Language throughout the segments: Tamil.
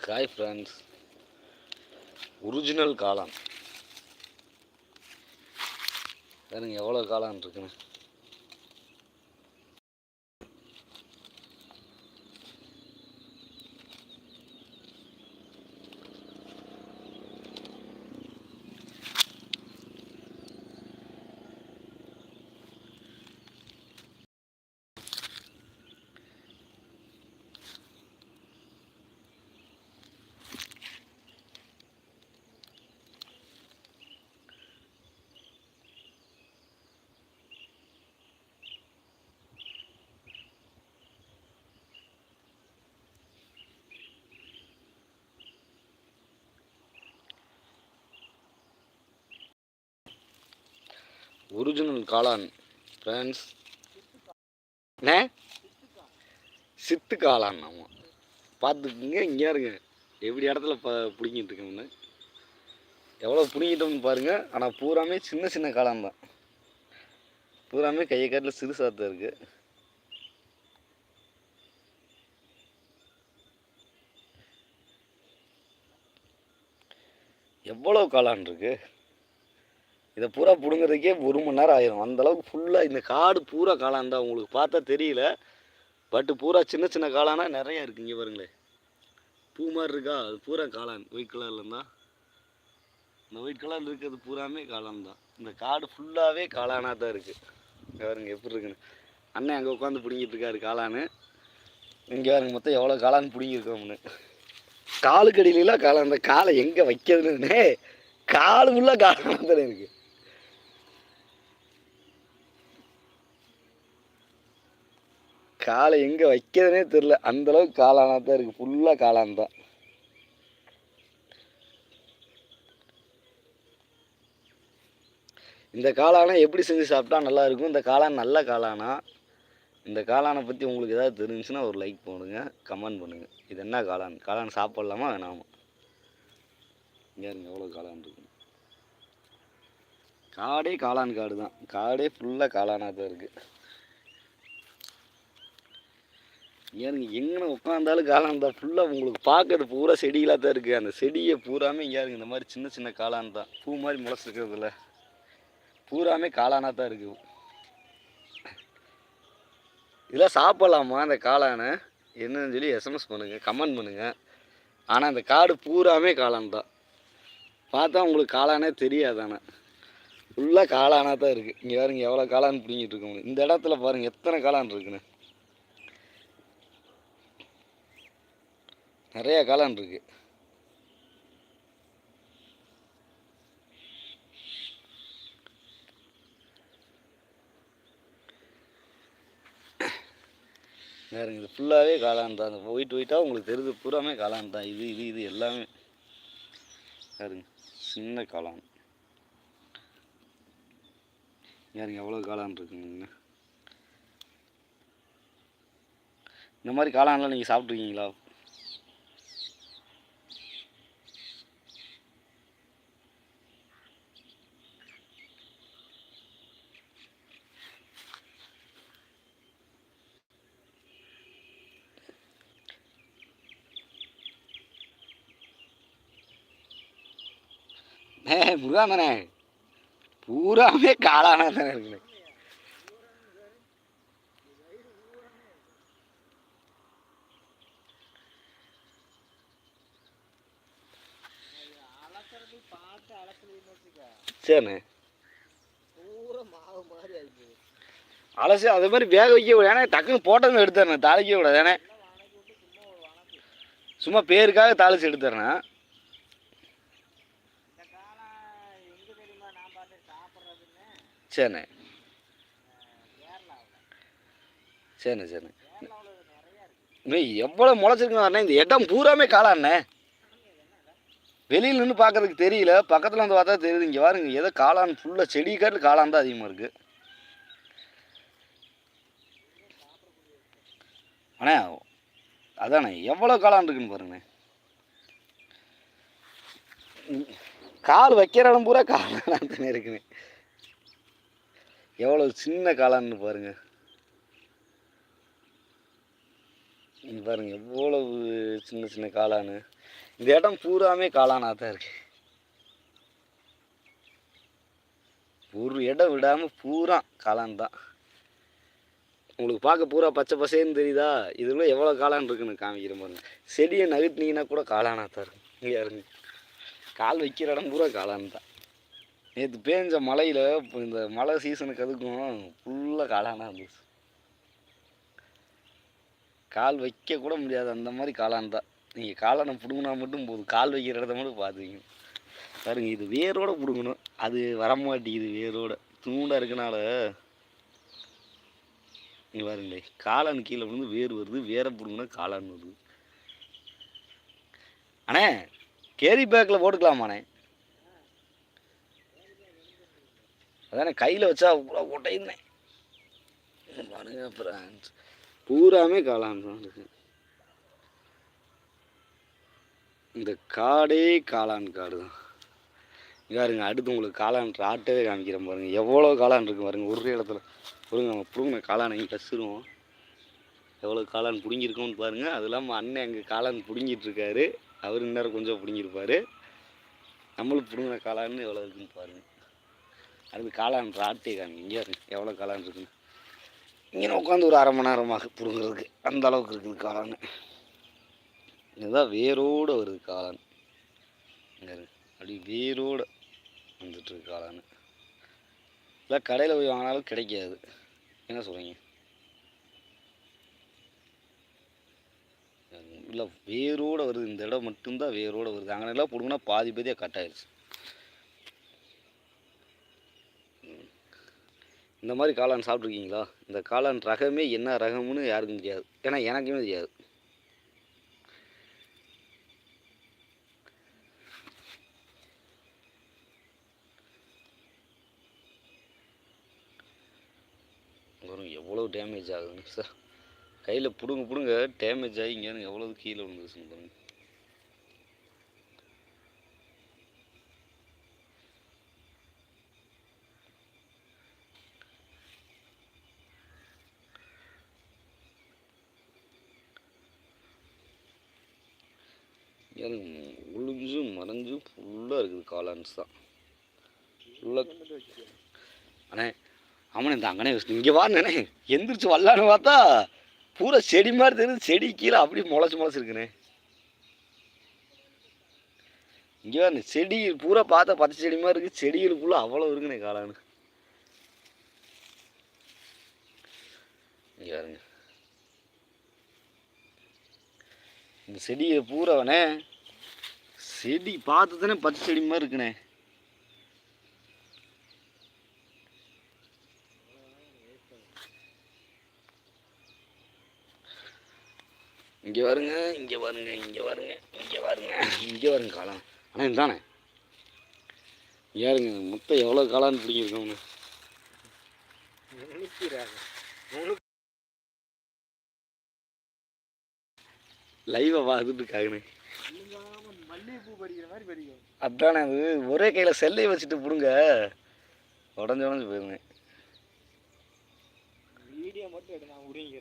ஹாய் ஃப்ரெண்ட்ஸ் ஒரிஜினல் காளான் பாருங்க எவ்வளோ காளான் இருக்குன்னு? ஒரிஜினல் காளான் ஃப்ரெண்ட்ஸ் என்ன சித்து காளான் ஆமாம் பார்த்துக்குங்க இங்கே இருங்க. எப்படி இடத்துல ப பிடிங்கிட்டு இருக்கோம்னு எவ்வளோ பிடிங்கிட்டோம்னு பாருங்கள் ஆனால் பூராமே சின்ன சின்ன காளான் தான். பூராமே கையை காட்டில் சிறுசாக தான் இருக்குது எவ்வளோ காளான் இருக்குது இதை பூரா பிடுங்குறதுக்கே ஒரு மணி நேரம் ஆயிரும். அந்தளவுக்கு ஃபுல்லாக இந்த காடு பூரா காளான் தான். உங்களுக்கு பார்த்தா தெரியல. பட்டு பூரா சின்ன சின்ன காளானா நிறையா இருக்குது இங்கே பாருங்களேன் பூ மாதிரி இருக்கா? அது பூரா காளான். ஒயிட் கலரில் இருந்தால் இந்த ஒயிட் கலரில் இருக்கிறது பூராமே காளான் தான். இந்த காடு ஃபுல்லாகவே காளானாக தான் இருக்குது இங்கே பாருங்க எப்படி இருக்குன்னு. அண்ணன் அங்கே உட்காந்து பிடிங்கிட்டு இருக்காரு காளானு. இங்கே பாருங்க மொத்தம் எவ்வளோ காளான் பிடிங்கிருக்கோம்னு காலுக்கடியிலாம் காளான் அந்த காலை எங்கே வைக்கிறதுன்னு. காலு ஃபுல்லாக காளான் தானே இருக்குது காலை எங்கே வைக்கிறதுனே தெரில அந்தளவுக்கு காளானாக தான் இருக்குது ஃபுல்லாக காளான் தான். இந்த காளானை எப்படி செஞ்சு சாப்பிட்டா நல்லாயிருக்கும் இந்த காளான் நல்ல காளானா? இந்த காளானை பற்றி உங்களுக்கு ஏதாவது தெரிஞ்சுன்னா ஒரு லைக் போடுங்க. கமெண்ட் பண்ணுங்கள் இது என்ன காளான்? காளான் சாப்பிட்லாமா வேணாமா? இங்கே இருங்க எவ்வளோ காளான் இருக்கு. காடே காளான் காடு தான். காடே ஃபுல்லாக காளானாக தான் இருக்குது ஏங்க எங்கே உட்காந்தாலும் காளான் தான் ஃபுல்லாக உங்களுக்கு பார்க்கறது பூரா செடிகளாக தான் இருக்குது அந்த செடியை பூராமே இங்கே இருக்குது இந்த மாதிரி சின்ன சின்ன காளான் தான் பூ மாதிரி முளைச்சிருக்கிறதுல. பூராமே காளானாக தான் இருக்குது இதெல்லாம் சாப்பிட்லாமா அந்த காளானை? என்னன்னு சொல்லி எஸ்எம்எஸ் பண்ணுங்கள் கமெண்ட் பண்ணுங்கள் ஆனால் அந்த காடு பூராமே காளான் தான் பார்த்தா உங்களுக்கு காளானே தெரியாது ஃபுல்லாக காளானாக தான் இருக்குது இங்கே பாருங்க எவ்வளோ காளான் பிடிங்கிட்டு இருக்கோங்க இந்த இடத்துல பாருங்கள் எத்தனை காளான் இருக்குன்னு. நிறைய காளான் இருக்கு. வேறுங்க இது ஃபுல்லாகவே காளான் தான். அந்த ஒயிட் ஒயிட்டாக உங்களுக்கு தெரியுது பூராமே காளான் தான். இது இது இது எல்லாமே. பாருங்க சின்ன காளான். யாருங்க எவ்வளோ காளான் இருக்குங்க. இந்த மாதிரி காளான்லாம் நீங்கள் சாப்பிட்ருக்கீங்களா முருகாமனே பூராமே காளானா தானே இருக்குது. சரிண்ணே அலசி அதே மாதிரி வேக வைக்க விட ஏன்னா டக்குன்னு போட்டதும் எடுத்துறேன் தாளிக்க விடாது. ஏன்னா சும்மா பேருக்காக தாளிச்சு எடுத்துறேன் சரிண்ணே சரிண்ணே சரிண்ணே இன்னும் எவ்வளோ முளைச்சிருக்குன்னு இந்த இடம் பூராமே காளாண்ணே வெளியில் நின்று பார்க்கறதுக்கு தெரியல பக்கத்தில் வந்து பார்த்தா தெரியுது இங்கே பாருங்க ஏதோ காளான் ஃபுல்லாக செடி காட்டில் காளான் தான் அதிகமாக இருக்குது அண்ணே அதாண்ணே எவ்வளோ காளான் இருக்குன்னு பாருங்கண்ணே. கால் வைக்கிற இடம் பூரா காளான் தானே இருக்குண்ணே எவ்வளோ சின்ன காளான்னு பாருங்கள் நீங்கள் பாருங்கள் எவ்வளவு சின்ன சின்ன காளானு இந்த இடம் பூராமே காளானாக தான் இருக்கு. ஒரு இடம் விடாமல் பூரா காளான் தான் உங்களுக்கு பார்க்க பூரா பச்சை பசேன்னு தெரியுதா? இதில் எவ்வளோ காளான் இருக்குன்னு காமிக்கிறேன் பாருங்க. செடியை நகட்டினீங்கன்னா கூட காளானாக தான் இருக்கும். இங்கே இருங்க கால் வைக்கிற இடம் பூரா காளான் தான் நேற்று பேஞ்ச மழையில் இந்த மழை சீசனுக்கு அதுக்கும் ஃபுல்லாக காளானாக இருந்துச்சு. கால் வைக்க கூட முடியாது. அந்த மாதிரி காளான் தான். நீங்கள் காளானை பிடுங்கினா மட்டும் போதும். கால் வைக்கிற இடத்த மட்டும் பார்த்துக்கிங்க பாருங்க இது வேரோடு பிடுங்கணும். அது வரமாட்டேங்குது வேரோட. தூண்டாக இருக்கனால நீங்கள் பாருங்களே காளான் கீழே விழுந்து வேர் வருது. வேரை பிடுங்கினா காளான் வருது. அண்ணே கேரி பேக்கில் போட்டுக்கலாமாண்ணே? அதானே கையில் வச்சா பூரா ஒட்டையுதுண்ணே பாருங்க ஃப்ரெண்ட்ஸ் பூராமே காளான் தான் இருக்கு. இந்த காடே காளான் காடு தான் யாருங்க பாருங்க அடுத்து உங்களுக்கு காளான் ஆட்டவே காமிக்கிறேன் பாருங்கள் எவ்வளோ காளான் இருக்கு பாருங்க ஒரு இடத்துல. பாருங்க நம்ம பிடுங்க காளான் இங்கே கசிருவோம். எவ்வளோ காளான் பிடுங்கிருக்கோம்னு பாருங்க. அது இல்லாமல் அண்ணன் அங்கே காளான் பிடுங்கிட்டுருக்காரு. அவர் இன்னும் கொஞ்சம் பிடுங்கிருப்பார் நம்மளும் பிடுங்கின காளான்னு எவ்வளோ இருக்குன்னு பாருங்கள் அதுக்கு காளான் ராட்டே காமி இங்கே இருக்கு. எவ்வளோ காளான் இருக்குன்னு. இங்கே உட்காந்து ஒரு அரை மணி நேரமாக பிடுங்குறதுக்கு அந்த அளவுக்கு இருக்குது காளான். இதுதான் வேரோடு வருது காளான். இங்கே இருக்கு. அப்படி வேரோடு வந்துட்டுருக்கு காளான். இல்லை கடையில் போய் வாங்கினாலும் கிடைக்காது. என்ன சொல்கிறீங்க இல்லை வேரோடு வருது. இந்த இடம் மட்டும்தான் வேரோடு வருது. அங்கே எல்லாம் பிடுங்கினா பாதி பாதியாக கட் ஆயிடுச்சு இந்த மாதிரி காளான் சாப்பிட்ருக்கீங்களா? இந்த காளான் ரகமே என்ன ரகம்னு யாருக்கும் தெரியாது. ஏன்னா எனக்குமே தெரியாது. வரும் எவ்வளோ டேமேஜ் ஆகுதுங்க சார் கையில் பிடுங்க பிடுங்க டேமேஜ் ஆகி இங்கேருந்து எவ்வளோ கீழே விழுந்துச்சுன்னு பாருங்கள் ஏன் உளுஞ்சும் மறைஞ்சும் ஃபுல்லாக இருக்குது காளான்ஸ் தான். ஃபுல்லாக அண்ணே ஆமாண்ணே இந்த அங்கனே இங்கே வாண்ணே எந்திரிச்சு வரலான்னு பார்த்தா பூரா செடி மாதிரி தெரியுது செடி கீழே அப்படியே முளைச்சி முளைச்சிருக்குண்ணே இங்கே வாண்ணே செடி பூரா பார்த்தா பச்சை செடி மாதிரி இருக்குது செடிகளுக்குள்ளே அவ்வளோ இருக்குண்ணே காளானு. இங்கே பாருங்க இந்த செடியை பூராவனே செடி பார்த்து தானே பச்சை செடி மாதிரி இருக்குண்ணே இங்கே வருங்க இங்கே வருங்க இங்கே வருங்க இங்கே வருங்க இங்கே வருங்க காளான். ஆனால் இதுதானே ஏறுங்க மொத்தம் எவ்வளோ காளான் பிடிங்கிருக்கோம்னு? லைவை பார்த்துட்டு இருக்காங்கண்ணே மல்லிகைப்பூ பறிக்கிற மாதிரி பறிக்கும். அதானே அது ஒரே கையில் செல்லை வச்சுட்டு பிடுங்க. உடஞ்சி உடஞ்சி போயிருங்க வீடியோ மட்டும் எடு நான் உருங்க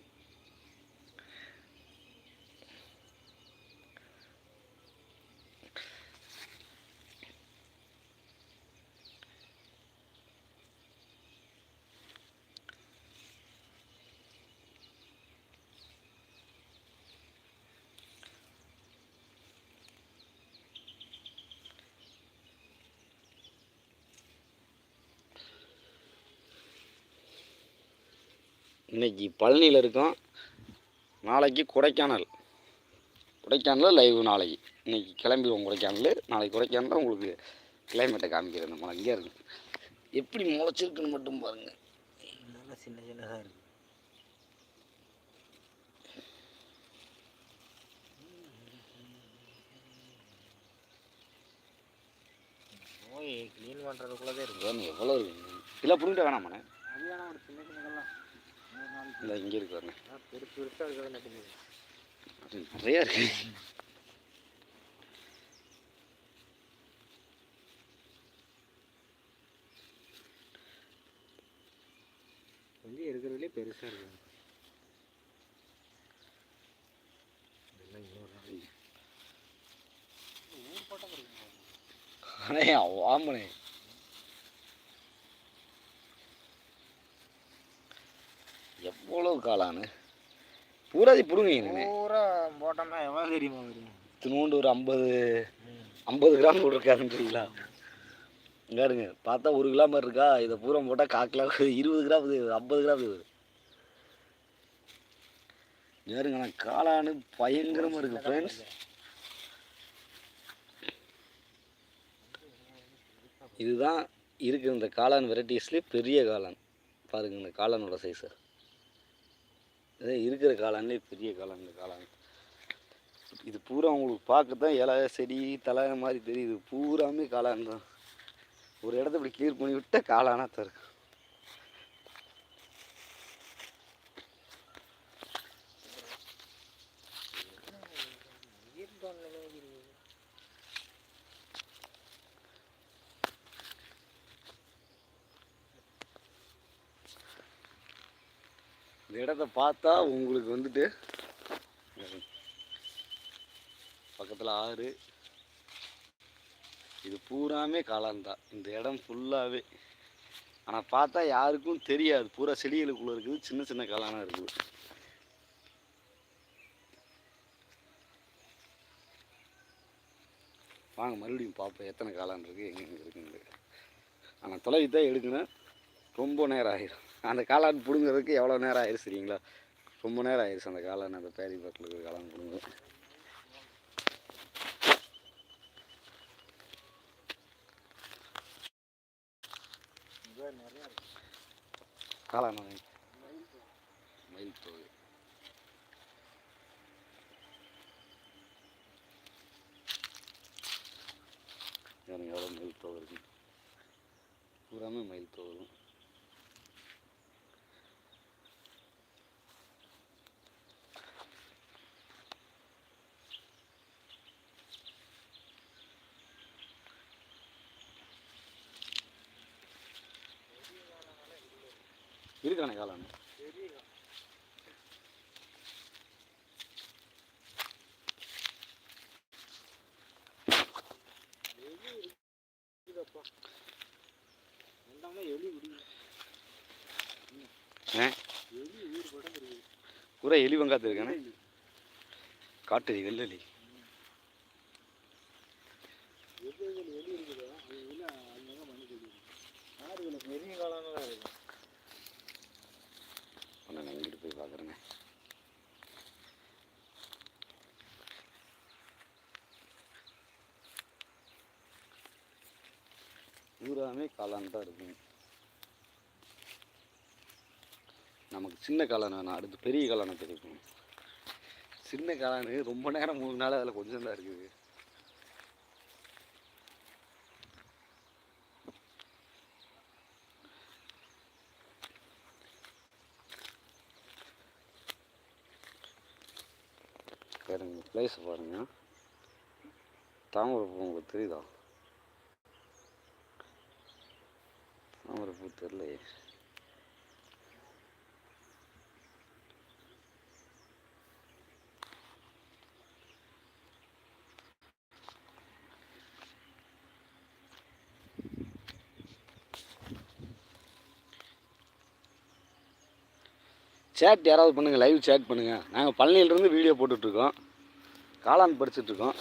இன்னைக்கு பழனியில் இருக்கோம். நாளைக்கு கொடைக்கானல். கொடைக்கானலில் லைவ் நாளைக்கு. இன்னைக்கு கிளம்பிடுவோம் கொடைக்கானல். நாளைக்கு கொடைக்கானலில் உங்களுக்கு கிளைமேட்டை காமிக்கிறேன் நம்ம அங்கேயே இருக்கு. எப்படி முளைச்சிருக்குன்னு மட்டும் பாருங்கள் நல்லா சின்ன சின்னதாக இருக்கு. நோய் க்ளீன் பண்ணுறதுக்குள்ளே தான் இருக்கு பாருங்க எவ்வளோ இருக்கு? இல்லை புரிஞ்சுட்டு வேணாமாண்ணே? அது வேணா ஒரு சின்ன சின்னதெல்லாம். இல்லை இங்கே இருக்கு பாருங்க. நிறையா இருக்கு. கொஞ்சம் இருக்கிறதுலே பெருசாக இருக்கு. இதெல்லாம் இன்னொரு நாள் அண்ணே ஆமனே எவ்வளோ காளானு பூராதி பிடுங்க பூரா போட்டோம்னா எவ்வளோ தெரியுமா வரும் இத்தினூண்டு ஒரு ஐம்பது ஐம்பது கிராம் கூட இருக்காதுன்றீங்களா இங்காருங்க பார்த்தா ஒரு கிலோ மாதிரி இருக்கா? இதை பூரா போட்டால் காக்கிலோ இருபது கிராம் ஐம்பது கிராம் இது. யாருங்க நான் காளானு பயங்கரமாக இருக்குது ஃப்ரெண்ட்ஸ் இதுதான் இருக்குது இந்த காளான் வெரைட்டிஸ்லேயே பெரிய காளான். பாருங்க இந்த காளானோட சைஸு அதான் இருக்கிற காளான்லேயே பெரிய காளான் இந்த காளான் இது பூரா உங்களுக்கு பார்க்க தான் இலை செடி தலை மாதிரி தெரியுது. பூராமே காளான் தான் ஒரு இடத்த இப்படி கிளியர் பண்ணி விட்டால் காளானாக தான் இருக்கு இடத்த பார்த்தா உங்களுக்கு வந்துட்டு பக்கத்தில் ஆறு. இது பூராமே காளான் தான் இந்த இடம் ஃபுல்லாகவே ஆனால் பார்த்தா யாருக்கும் தெரியாது. பூரா செடிகளுக்குள்ளே இருக்குது. சின்ன சின்ன காளானாக இருக்குது. வாங்க மறுபடியும் பார்ப்போம் எத்தனை காளான் இருக்குது எங்கெங்கே இருக்குங்க ஆனால் தொலைவி தான் எடுக்கணும். ரொம்ப நேரம் ஆகிடும் அந்த காளான் பிடுங்கிறதுக்கு எவ்வளோ நேரம் ஆயிடுச்சு சரிங்களா ரொம்ப நேரம் ஆயிடுச்சு அந்த காளான் அந்த பேரி பக்கத்தில் இருக்கிற காளான் பிடுங்க காளான் மயில் தோகை எவ்வளோ மயில் தோகை இருக்கு. பூராமே மயில் தோகை தான் இருக்கானே காளான் ஆ பூரா எலி வங்காத்து இருக்கானே காட்டெலி வெள்ளெலி தெரியும் காலம் தான் இருக்கு. ஒன்று நான் இங்கிட்டு போய் பார்க்குறேங்க பூராமே காளான் தான் இருக்கும். நமக்கு சின்ன காளான் வேணாம். அடுத்து பெரிய காளானை கிடைக்கும் சின்ன காளானு ரொம்ப நேரம் மூணு நாள் அதில் கொஞ்சம் தான் இருக்குது. பாருங்க பிளேஸ் பாருங்க. தாமரை பூ உங்களுக்கு தெரியுதா? தாமரை பூ தெரிலையே சேட் யாராவது பண்ணுங்கள் லைவ் சேட் பண்ணுங்கள் நாங்கள் பழனியிலேருந்து வீடியோ போட்டுட்ருக்கோம் காளான் படிச்சுட்ருக்கோம்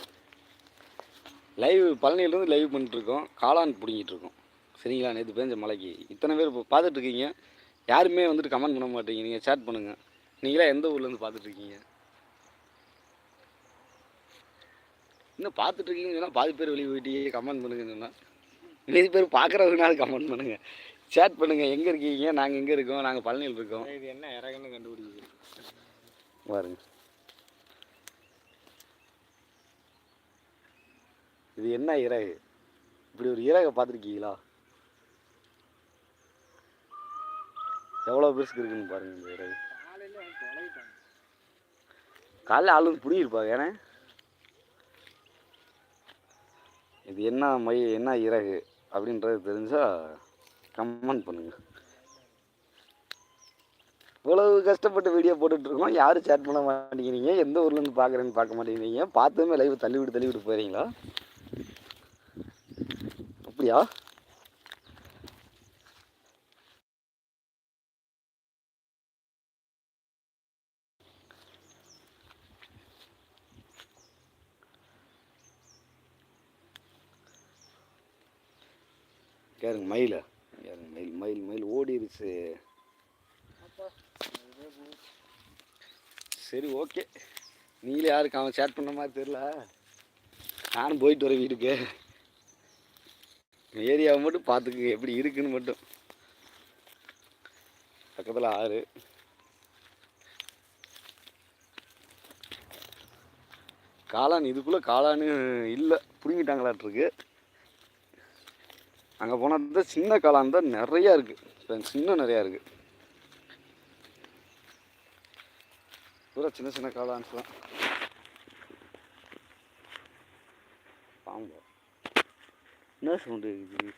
லைவ் பழனியிலேருந்து லைவ் பண்ணிட்டுருக்கோம் காளான் பிடிங்கிட்டுருக்கோம் சரிங்களா? நேற்று பேஞ்ச மலைக்கு. இத்தனை பேர் இப்போ பார்த்துட்ருக்கீங்க. யாருமே வந்துட்டு கமெண்ட் பண்ண மாட்டீங்க. நீங்கள் சேட் பண்ணுங்கள் நீங்களா எந்த ஊர்லேருந்து பார்த்துட்ருக்கீங்க? இன்னும் பார்த்துட்ருக்கீங்கன்னு சொன்னால் பாதி பேர் வெளியே போயிட்டீங்க கமெண்ட் பண்ணுங்கன்னு சொன்னால் மீதி பேர் பார்க்குறவங்கனால கமெண்ட் பண்ணுங்கள் சேட் பண்ணுங்கள் எங்கே இருக்கீங்க? நாங்கள் எங்கே இருக்கோம்? நாங்கள் பழனியில் இருக்கோம். இது என்ன இறகுன்னு கண்டுபிடிக்குது பாருங்க. இது என்ன இறகு? இப்படி ஒரு இறகை பார்த்துருக்கீங்களா? எவ்வளோ பெருசுக்கு இருக்குன்னு பாருங்கள் இந்த இறகு காலையில் காலைல ஆளு வந்து பிடிங்கிருப்பாங்க ஏன்னா இது என்ன மைய என்ன இறகு அப்படின்றது தெரிஞ்சால் கமெண்ட் பண்ணுங்கள் இவ்வளவு கஷ்டப்பட்டு வீடியோ போட்டுட்ருக்கோம் யாரும் சேட் பண்ண மாட்டேங்கிறீங்க. எந்த ஊர்லேருந்து பார்க்குறேன்னு பார்க்க மாட்டேங்கிறீங்க. பார்த்ததுமே லைவ் தள்ளி விட்டு தள்ளி விட்டு போயிடுறீங்களா கேருங்க மயில. கேருங்க மயில் மயில் மயில் ஓடிருச்சு. சரி ஓகே. நீங்களே யாருக்கு அவன் சேட் பண்ண மாதிரி தெரில நானும் போயிட்டு வரேன் வீட்டுக்கு. ஏரியாவை மட்டும் பார்த்துக்கு எப்படி இருக்குன்னு மட்டும். பக்கத்தில் ஆறு. காளான் இதுக்குள்ளே காளான்னு இல்லை. பிடுங்கிட்டாங்களாட்ருக்கு. அங்கே போனால் தான் சின்ன காளான் தான் நிறையா இருக்குது சின்ன நிறையா இருக்குது பூரா சின்ன சின்ன காளான்ஸ் தான். பாம்பு. என்ன சவுண்டு இருக்குது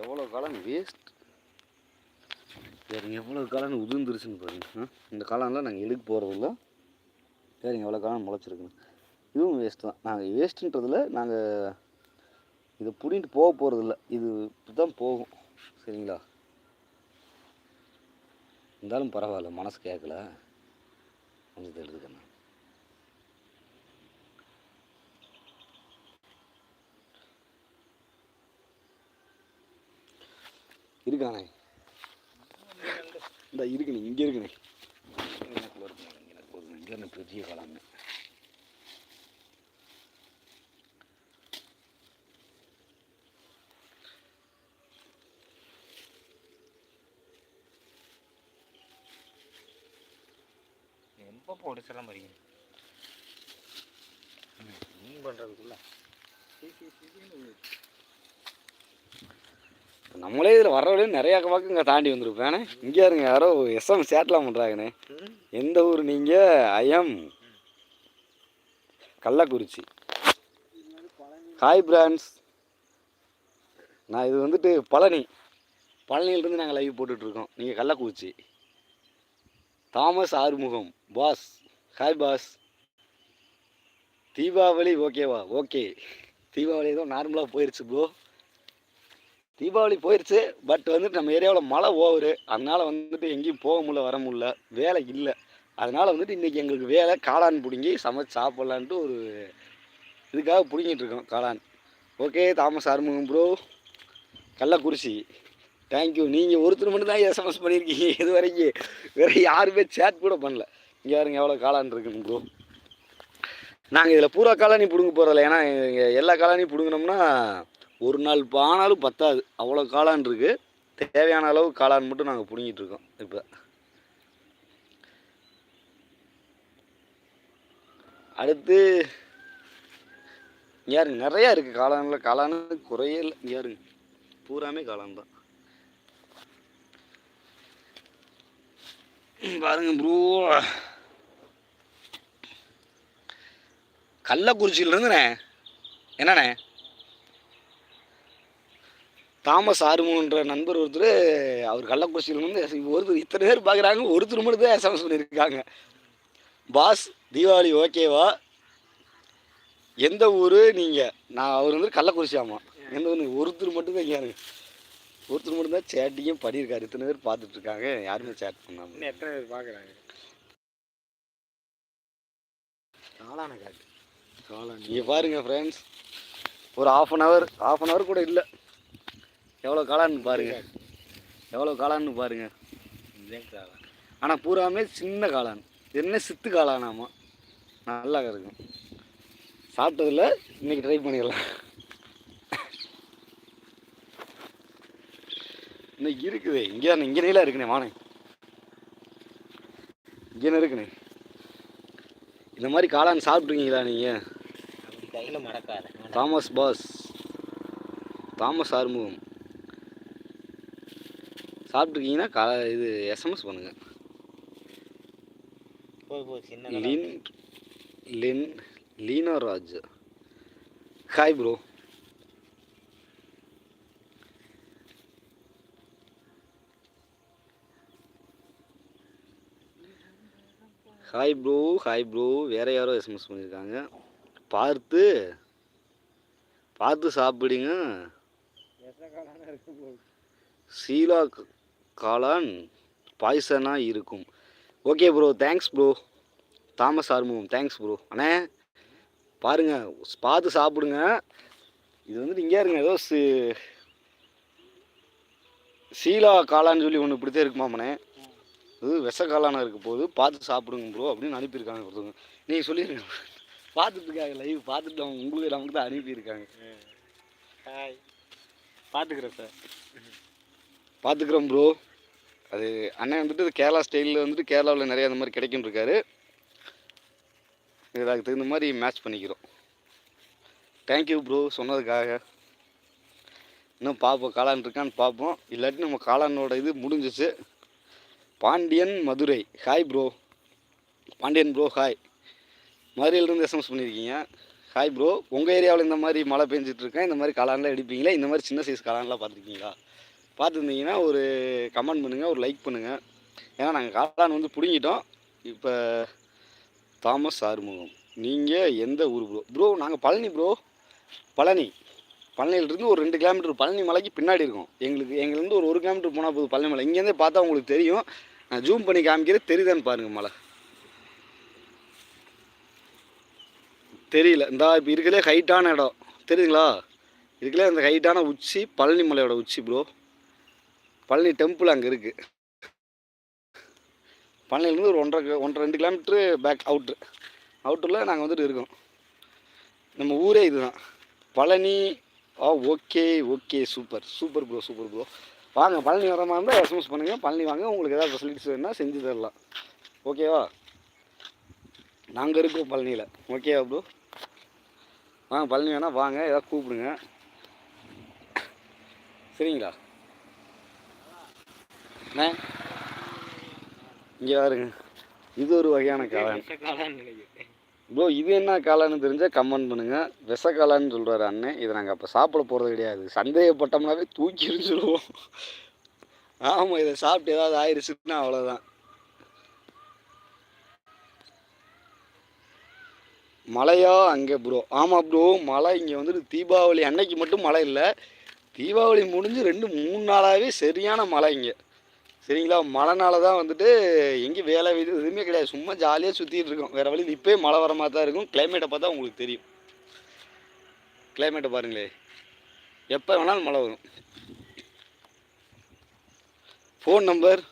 எவ்வளோ காலம் வேஸ்ட் சரிங்க எவ்வளோ காளான் உதிர்ந்துருச்சுன்னு பாருங்கள் இந்த காளான்லாம் நாங்கள் எடுக்க போகிறதில்ல சரிங்க எவ்வளோ காளான் முளைச்சிருக்குன்னு. இதுவும் வேஸ்ட் தான். நாங்கள் வேஸ்ட்டுன்றதில் நாங்கள் இதை பிடின்ட்டு போக போகிறதில்ல இது இப்படி தான் போகும். சரிங்களா? இருந்தாலும் பரவாயில்ல மனசு கேட்கல. கொஞ்சம் எழுதுக்கண்ணா இருக்கானே? இந்த இருக்குண்ணே இங்கே இருக்குண்ணே எனக்குள்ள எனக்கு போதுங்க இங்கே பெரிய காளான்னு எப்போ பொடிச்செல்லாம் பறிக்கணும் மீன் பண்ணுறதுக்குள்ள நம்மளே இதில் வர வழியும் நிறையா பக்கம் இங்கே தாண்டி வந்திருப்பேனே இங்கே இருங்க யாரோ எஸ்எம் சேட்டலாம் பண்ணுறாங்கண்ணே எந்த ஊர் நீங்கள் ஐஎம் கள்ளக்குறிச்சி. ஹாய் பிரான்ஸ் நான் இது வந்துட்டு பழனி. பழனியிலிருந்து நாங்கள் லைவ் போட்டுட்ருக்கோம். நீங்கள் Kallakurichi. Thomas Arumugam. Boss hi boss Deepavali ஓகேவா ஓகே தீபாவளி ஏதோ நார்மலாக போயிடுச்சு ப்ரோ தீபாவளி போயிடுச்சு பட் வந்துட்டு நம்ம ஏரியாவில் மழை ஓவரு. அதனால வந்துட்டு எங்கேயும் போக முடியல வர முடியல. வேலை இல்லை. அதனால வந்துட்டு இன்றைக்கி எங்களுக்கு வேலை காளான் பிடுங்கி சமைச்சு சாப்பிட்லான்ட்டு ஒரு இதுக்காக பிடுங்கிட்டு இருக்கோம் காளான். Okay Thomas Arumugam bro Kallakurichi. Thank you நீங்கள் ஒருத்தர் மட்டும் தான் எஸ்எம்எஸ் பண்ணியிருக்கீங்க. இது வரைக்கும் வேறு யாருமே சேட் கூட பண்ணல. இங்கே யாருங்க எவ்வளோ காளான் இருக்குன்னு ப்ரோ நாங்கள் இதில் பூரா காளானி பிடுங்க போகிறதில்ல ஏன்னா எல்லா காளானியும் பிடுங்கினோம்னா ஒரு நாள் ப- ஆனாலும் பத்தாது. அவ்வளோ காளான் இருக்குது தேவையான அளவு காளான் மட்டும் நாங்கள் பிடுங்கிட்டு இருக்கோம் இப்போ. அடுத்து இங்க யாருங்க நிறையா இருக்குது காளானில். காளானு குறையே இல்லை. யாரு யாருங்க பூராமே காளான் தான். பாருங்க ப்ரோ கள்ளக்குறிச்சியிலேருந்துண்ணே என்னண்ணே? தாமஸ் ஆறுமுகன்ற நண்பர் ஒருத்தர் அவர் கள்ளக்குறிச்சியிலேருந்து ஒருத்தர் இத்தனை பேர் பார்க்குறாங்க ஒருத்தர் மட்டும் தான் எஸ்எம்எஸ் பண்ணியிருக்காங்க பாஸ் தீபாவளி ஓகேவா? எந்த ஊர் நீங்கள் நான் அவர் வந்து கள்ளக்குறிச்சி ஆமாம் எந்த ஊர் ஒருத்தர் மட்டும் தான் ஒருத்தர் மட்டும் தான் சேட்டிங்கும் பண்ணியிருக்காரு இத்தனை பேர் பார்த்துட்டு இருக்காங்க. யாருமே சேட் பண்ணாமல் எத்தனை பேர் பார்க்குறாங்க காளான காட்டு. காளான் நீங்கள் பாருங்கள் ஃப்ரெண்ட்ஸ் ஒரு half an hour half an hour கூட இல்லை. எவ்வளோ காளான்னு பாருங்கள் எவ்வளோ காளான்னு பாருங்கள் காளான் ஆனால் பூராமே சின்ன காளான் என்ன சித்து காளானாமா நல்லா இருக்கும். சாப்பிட்டதில்ல இன்னைக்கு ட்ரை பண்ணிடலாம். இன்னைக்கு இருக்குது. இங்கே இங்கே நீலாம் இருக்குண்ணே வானே இங்கே இருக்குண்ணே இந்த மாதிரி காளான் சாப்பிட்ருக்கீங்களா நீங்கள் கையில் தாமஸ் பாஸ். தாமஸ் ஆறுமுகம். சாப்பிட்ருக்கீங்கன்னா கா இது எஸ்எம்எஸ் பண்ணுங்கள் லீன் லின் Leena Raj hi bro hi bro hi bro வேற யாரோ எஸ்எம்எஸ் பண்ணியிருக்காங்க பார்த்து பார்த்து சாப்பிடுங்க. சீலாக்கு காளான் பாய்சனாக இருக்கும். Okay bro thanks bro Thomas Arumugam thanks bro அண்ணே பாருங்க. பார்த்து சாப்பிடுங்க. இது வந்துட்டு இங்கே இருங்க. ஏதோ சி சீலா காளான்னு சொல்லி ஒன்று இப்படித்தான் இருக்குமாமண்ணே இது விஷ காளானா இருக்க போது பார்த்து சாப்பிடுங்க ப்ரோ அப்படின்னு அனுப்பியிருக்காங்க ஒருத்தவங்க. நீங்கள் சொல்லிடுங்க பார்த்துட்டு இருக்காங்க லைவ் பார்த்துட்டு அவங்க உங்களுக்கு நமக்கு தான் அனுப்பியிருக்காங்க. பார்த்துக்குறேன் சார் பார்த்துக்குறோம் ப்ரோ அது அண்ணன் வந்துட்டு கேரளா ஸ்டைலில் வந்துட்டு கேரளாவில் நிறையா அந்த மாதிரி கிடைக்கும் இருக்காரு இதுக்கு தகுந்த மாதிரி மேட்ச் பண்ணிக்கிறோம். தேங்க்யூ ப்ரோ சொன்னதுக்காக. இன்னும் பார்ப்போம் காளான் இருக்கான்னு பார்ப்போம் இல்லாட்டி நம்ம காளானோட இது முடிஞ்சிச்சு. Pandian Madurai. Hi bro Pandian bro hi மதுரையிலேருந்து எஸ்எம்எஸ் பண்ணியிருக்கீங்க ஹாய் ப்ரோ உங்கள் ஏரியாவில் இந்த மாதிரி மழை பெஞ்சிட்ருக்கேன் இந்த மாதிரி காளான்லாம் எடுப்பீங்களா? இந்த மாதிரி சின்ன சைஸ் காளான்லாம் பார்த்துருக்கீங்களா? பார்த்துருந்தீங்கன்னா ஒரு கமெண்ட் பண்ணுங்கள் ஒரு லைக் பண்ணுங்கள் ஏன்னா நாங்கள் காளான் வந்து பிடுங்கிட்டோம். இப்போ தாமஸ் ஆறுமுகம். நீங்கள் எந்த ஊர் ப்ரோ ப்ரோ நாங்கள் பழனி ப்ரோ பழனி. பழனியிலிருந்து ஒரு ரெண்டு கிலோமீட்டர் பழனி மலைக்கு பின்னாடி இருக்கும். எங்களுக்கு எங்கேருந்து ஒரு ஒரு கிலோமீட்டர் போனால் போதும் பழனி மலை. இங்கேருந்தே பார்த்தா உங்களுக்கு தெரியும். நான் ஜூம் பண்ணி காமிக்கிறேன் தெரியுதான்னு பாருங்கள் மலை. தெரியல. இந்த இப்போ இருக்கிறதே ஹைட்டான இடம். தெரியுதுங்களா? இருக்கலே அந்த ஹைட்டான உச்சி பழனி மலையோட உச்சி ப்ரோ பழனி டெம்பிள் அங்கே இருக்குது பழனிலேருந்து ஒரு ஒன்றரை ஒன்றரை ரெண்டு கிலோமீட்ரு பேக் அவுட்ரு அவுட்டரில் நாங்கள் வந்துட்டு இருக்கோம். நம்ம ஊரே இதுதான். பழனி ஆ okay okay super. Super bro super bro. வாங்க பழனி வர மாதிரி இருந்தால் எஸ்எம்எஸ் பண்ணுங்கள் பழனி வாங்க. உங்களுக்கு ஏதாவது ஃபெசிலிட்டிஸ் வேணுன்னா செஞ்சு தரலாம். ஓகேவா நாங்கள் இருக்கோம் பழனியில். ஓகேவா ப்ரோ வாங்க பழனி வேணால் வாங்க. ஏதாவது கூப்பிடுங்க. சரிங்களா? அண்ணே இங்கே பாருங்க. இது ஒரு வகையான காளான் ப்ரோ இது என்ன காளான்னு தெரிஞ்சால் கமெண்ட் பண்ணுங்கள் விஷ காளான்னு சொல்கிறாரு அண்ணன் இதை நாங்கள் அப்போ சாப்பிட போகிறது கிடையாது. சந்தேகப்பட்டோம்னாவே தூக்கி எறிஞ்சிருவோம் ஆமாம் இதை சாப்பிட்டு ஏதாவது ஆயிடுச்சுன்னா அவ்வளோதான் மழையா? அங்கே ப்ரோ ஆமாம் ப்ரோ மழை இங்கே வந்துட்டு தீபாவளி. அன்னைக்கு மட்டும் மழை இல்லை. தீபாவளி முடிஞ்சு ரெண்டு மூணு நாளாகவே சரியான மழை இங்கே. சரிங்களா? மழைனால தான் வந்துட்டு எங்கேயும் வேலை வீடு எதுவுமே கிடையாது. சும்மா ஜாலியாக சுற்றிட்டு இருக்கோம். வேறு வழியில் இப்போயே மழை வர மாதிரி தான் இருக்கும். கிளைமேட்டை பார்த்தா உங்களுக்கு தெரியும். கிளைமேட்டை பாருங்களே. எப்போ வேணாலும் மழை வரும். ஃபோன் நம்பர்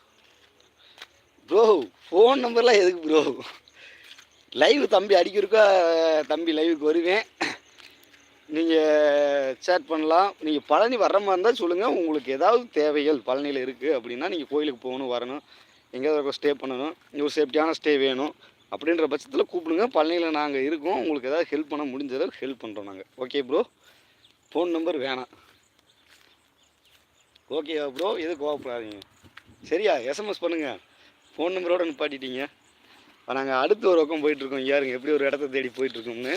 ப்ரோ ஃபோன் நம்பர்லாம் எதுக்கு ப்ரோ லைவ் தம்பி அடிக்கிறக்கா தம்பி லைவுக்கு வருவேன். நீங்கள் சேட் பண்ணலாம். நீங்கள் பழனி வர்ற மாதிரி இருந்தால் சொல்லுங்கள் உங்களுக்கு ஏதாவது தேவைகள் பழனியில் இருக்குது அப்படின்னா நீங்கள் கோயிலுக்கு போகணும் வரணும். எங்கேயாவது ஸ்டே பண்ணணும். ஒரு சேஃப்டியான ஸ்டே வேணும். அப்படின்ற பட்சத்தில் கூப்பிடுங்க. பழனியில் நாங்கள் இருக்கோம். உங்களுக்கு ஏதாவது ஹெல்ப் பண்ண முடிஞ்ச ஹெல்ப் பண்ணுறோம் நாங்கள் ஓகே ப்ரோ ஃபோன் நம்பர் வேணாம். ஓகேவா ப்ரோ எது கோவப்படாதீங்க? சரியா? எஸ்எம்எஸ் பண்ணுங்கள் ஃபோன் நம்பரோடு நிப்பாட்டிட்டீங்க. நாங்கள் அடுத்து ஒரு பக்கம் போயிட்டுருக்கோம் யாருங்க எப்படி ஒரு இடத்த தேடி போயிட்டுருக்கோம்னு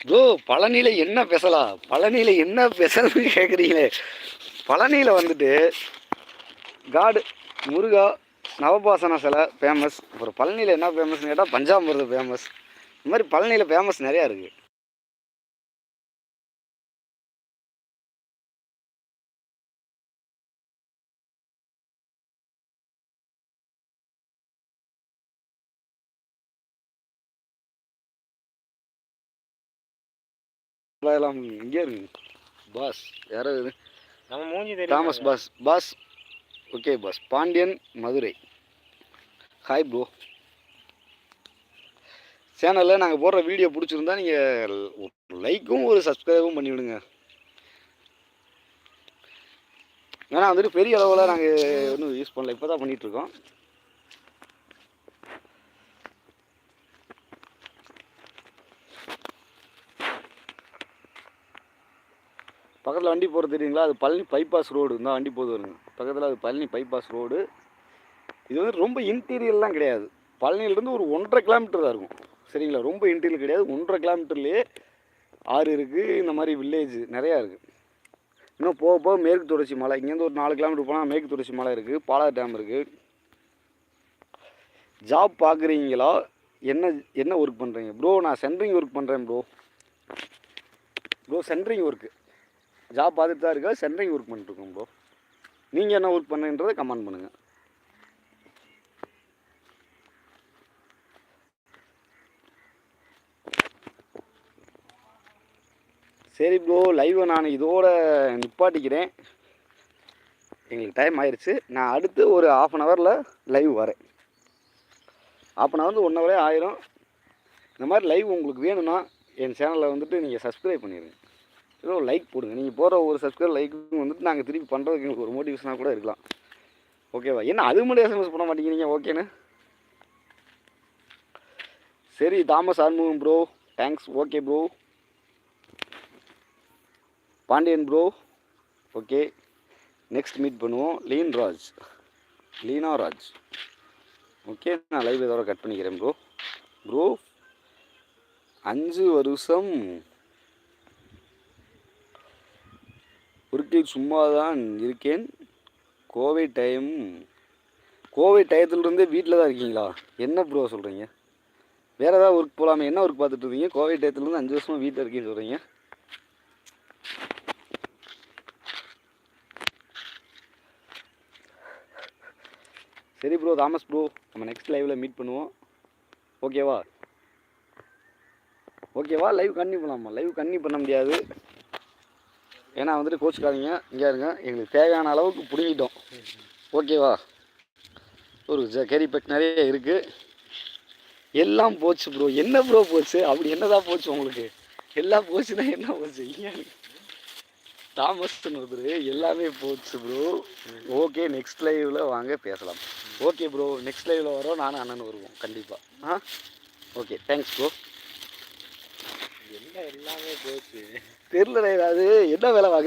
ப்ரோ பழனியில் என்ன பேசலாம்? பழனியில் என்ன பேசலன்னு கேட்குறீங்களே பழனியில் வந்துட்டு காடு முருகா நவபாசன சிலை ஃபேமஸ் அப்புறம் பழனியில் என்ன ஃபேமஸ்னு கேட்டால் பஞ்சாமிரதம் ஃபேமஸ் இந்த மாதிரி பழனியில் ஃபேமஸ் நிறையா இருக்குது எல்லாம் இங்கே இருக்கு? பாஸ் யாரோ நம்ம மூஞ்சி தெரியும் Thomas boss boss okay boss Pandian Madurai. Hi bro சேனலில் நாங்கள் போடுற வீடியோ பிடிச்சிருந்தா நீங்கள் லைக்கும் ஒரு சப்ஸ்கிரைபும் பண்ணி விடுங்க ஏன்னா வந்துட்டு பெரிய அளவில் நாங்கள் ஒன்றும் யூஸ் பண்ணல இப்போ தான் பண்ணிகிட்ருக்கோம் பக்கத்தில் வண்டி போகிறது தெரியுங்களா? அது பழனி பைபாஸ் ரோடு இந்த வண்டி போது வருங்க. பக்கத்தில் அது பழனி பைபாஸ் ரோடு இது வந்து ரொம்ப இன்டீரியர்லாம் கிடையாது. பழனியிலேருந்து ஒரு ஒன்றரை கிலோமீட்டர் தான் இருக்கும். சரிங்களா? ரொம்ப இன்டீரியர் கிடையாது. ஒன்றரை கிலோமீட்டர்லேயே ஆறு இருக்குது இந்த மாதிரி வில்லேஜ் நிறையா இருக்குது இன்னும் போக போக மேற்கு தொடர்ச்சி மலை. இங்கேருந்து ஒரு நாலு கிலோமீட்டர் போனால் மேற்கு தொடர்ச்சி மலை இருக்குது பாலா டேம் இருக்குது ஜாப் பார்க்குறீங்களா? என்ன என்ன ஒர்க் பண்ணுறீங்க ப்ரோ நான் சென்ட்ரிங் ஒர்க் பண்ணுறேன் bro bro centring work job பார்த்துட்டு தான் இருக்கா. சென்ட்ரிங் ஒர்க் பண்ணிட்டுருக்கோம் ப்ரோ நீங்கள் என்ன ஒர்க் பண்ணுன்றதை கமெண்ட் பண்ணுங்கள் சரி ப்ரோ லைவை நான் இதோட நிப்பாட்டிக்கிறேன். எங்களுக்கு டைம் ஆயிடுச்சு நான் அடுத்து ஒரு ஆஃப் அன் ஹவரில் லைவ் வரேன். ஆஃப் அன் ஹவர் ஒன் ஹவரே ஆயிரும். இந்த மாதிரி லைவ் உங்களுக்கு வேணும்னா என் சேனலில் வந்துட்டு நீங்கள் சப்ஸ்கிரைப் பண்ணிடுங்க ஏதோ லைக் போடுங்க. நீங்கள் போகிற ஒரு சப்ஸ்கிரைப் லைக்கும் வந்துட்டு நாங்கள் திருப்பி பண்ணுறதுக்கு எங்களுக்கு ஒரு மோட்டிவேஷனாக கூட இருக்கலாம். ஓகேவா என்ன அது மட்டும் எஸ்எம்எஸ் பண்ண மாட்டேங்கிறீங்க? ஓகேன்னு சரி Thomas Arumugam bro thanks okay bro Pandian bro okay next meet பண்ணுவோம். லீன் ராஜ் லீனா ராஜ் ஓகே நான் லைவ் இதோட கட் பண்ணிக்கிறேன் ப்ரோ ப்ரோ அஞ்சு வருஷம் குறுக்கில் சும்மா தான் இருக்கேன். கோவை டைம் கோவை டயத்துலேருந்தே வீட்டில் தான் இருக்கீங்களா? என்ன ப்ரோ சொல்கிறீங்க வேறு ஏதாவது ஒர்க் போகலாமே என்ன ஒர்க் பார்த்துட்டு இருக்கீங்க கோவை டயத்துலேருந்து அஞ்சு வருஷமாக வீட்டில் இருக்கீங்கன்னு சொல்கிறீங்க சரி ப்ரோ தாமஸ் ப்ரோ நம்ம நெக்ஸ்ட் லைவில் மீட் பண்ணுவோம். ஓகேவா ஓகேவா லைவ் கன்னியூ பண்ணலாமா? லைவ் கன்னியூ பண்ண முடியாது. ஏன்னா வந்துட்டு கோச்சுக்காதீங்க. இங்கே இருங்க. எங்களுக்கு தேவையான அளவுக்கு பிடிங்கிட்டோம். ஓகேவா? ஒரு கேரி பேக் நிறைய இருக்குது எல்லாம் போச்சு ப்ரோ என்ன ப்ரோ போச்சு? அப்படி என்னதான் போச்சு உங்களுக்கு? எல்லாம் போச்சுன்னா என்ன போச்சு? ஏன் தாமஸ் ஒருத்தர் எல்லாமே போச்சு ப்ரோ ஓகே நெக்ஸ்ட் லைவில் வாங்க பேசலாம். ஓகே ப்ரோ நெக்ஸ்ட் லைவில் வரோம் நானும் அண்ணன் வருவோம். கண்டிப்பாக ஆ? ஓகே. தேங்க்ஸ் ப்ரோ எல்லாமே போச்சு. தெரியல அது என்ன வேலை வாங்க